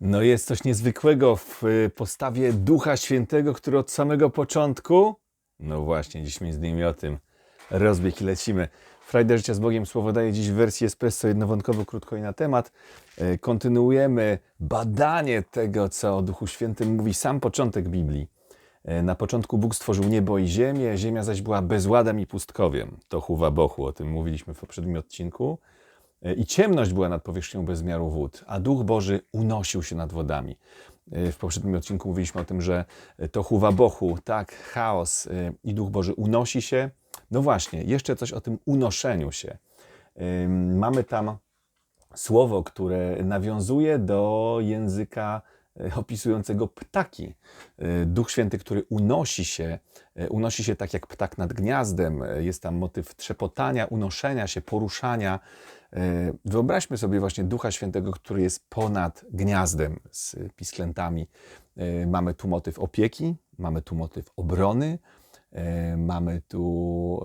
No jest coś niezwykłego w y, postawie Ducha Świętego, który od samego początku, no właśnie, dziś między innymi o tym, rozbieg i lecimy. Frajda Życia z Bogiem Słowo daje dziś w wersji Espresso jednowątkowo, krótko i na temat. Y, Kontynuujemy badanie tego, co o Duchu Świętym mówi sam początek Biblii. Y, Na początku Bóg stworzył niebo i ziemię, ziemia zaś była bezładem i pustkowiem. To Huwa Bochu, o tym mówiliśmy w poprzednim odcinku. I ciemność była nad powierzchnią bezmiaru wód, a Duch Boży unosił się nad wodami. W poprzednim odcinku mówiliśmy o tym, że to huwa bochu, tak, chaos i Duch Boży unosi się. No właśnie, jeszcze coś o tym unoszeniu się. Mamy tam słowo, które nawiązuje do języka opisującego ptaki. Y, Duch Święty, który unosi się, y, unosi się tak jak ptak nad gniazdem. Jest tam motyw trzepotania, unoszenia się, poruszania. Wyobraźmy sobie właśnie Ducha Świętego, który jest ponad gniazdem z pisklętami. Mamy tu motyw opieki, mamy tu motyw obrony, mamy tu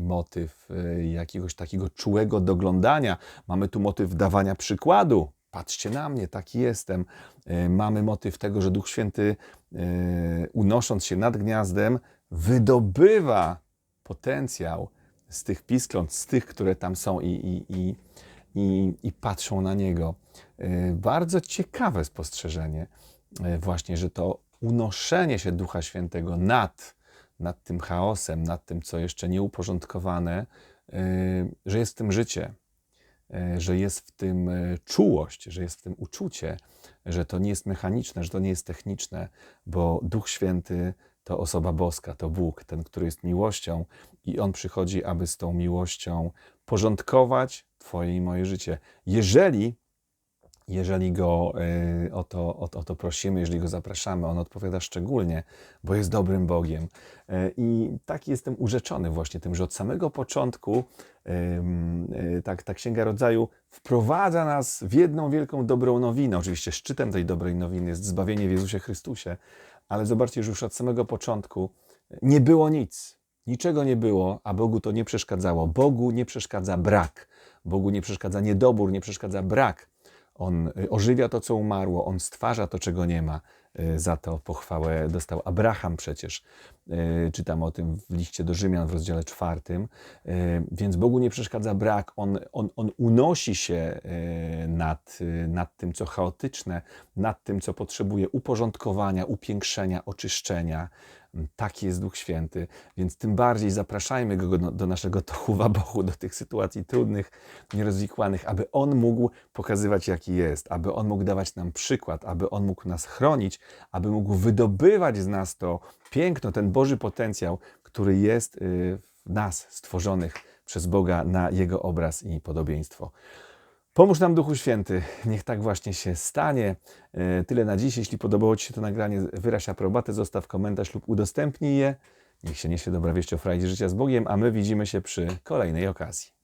motyw jakiegoś takiego czułego doglądania, mamy tu motyw dawania przykładu. Patrzcie na mnie, taki jestem. Y, Mamy motyw tego, że Duch Święty, y, unosząc się nad gniazdem, wydobywa potencjał z tych piskląt, z tych, które tam są i, i, i, i, i patrzą na niego. Y, Bardzo ciekawe spostrzeżenie, właśnie, że to unoszenie się Ducha Świętego nad, nad tym chaosem, nad tym, co jeszcze nieuporządkowane, że jest w tym życie, że jest w tym y, czułość, że jest w tym uczucie, że to nie jest mechaniczne, że to nie jest techniczne, bo Duch Święty to osoba boska, to Bóg, ten, który jest miłością i On przychodzi, aby z tą miłością porządkować Twoje i moje życie. Jeżeli, jeżeli Go y, o, to, o, to- o to prosimy, jeżeli Go zapraszamy, On odpowiada szczególnie, bo jest dobrym Bogiem. Y, I tak jestem urzeczony właśnie tym, że od samego początku y, tak, ta Księga Rodzaju wprowadza nas w jedną wielką dobrą nowinę. Oczywiście szczytem tej dobrej nowiny jest zbawienie w Jezusie Chrystusie, ale zobaczcie, że już od samego początku nie było nic. Niczego nie było, a Bogu to nie przeszkadzało. Bogu nie przeszkadza brak. Bogu nie przeszkadza niedobór, nie przeszkadza brak. On y, ożywia to, co umarło, on stwarza to, czego nie ma. Y, Za to pochwałę dostał Abraham przecież. Y, Czytam o tym w liście do Rzymian w rozdziale czwartym. Więc Bogu nie przeszkadza brak. On, on, on unosi się nad, nad tym, co chaotyczne, nad tym, co potrzebuje uporządkowania, upiększenia, oczyszczenia. Taki jest Duch Święty, więc tym bardziej zapraszajmy Go do, naszego tochuwa bochu, do tych sytuacji trudnych, nierozwikłanych, aby On mógł pokazywać, jaki jest, aby On mógł dawać nam przykład, aby On mógł nas chronić, aby mógł wydobywać z nas to piękno, ten Boży potencjał, który jest y, w nas stworzonych przez Boga na Jego obraz i podobieństwo. Pomóż nam Duchu Święty, niech tak właśnie się stanie. E, Tyle na dziś. Jeśli podobało Ci się to nagranie, wyraź aprobatę, zostaw komentarz lub udostępnij je. Niech się niesie dobra wieść o frajdzie życia z Bogiem, a my widzimy się przy kolejnej okazji.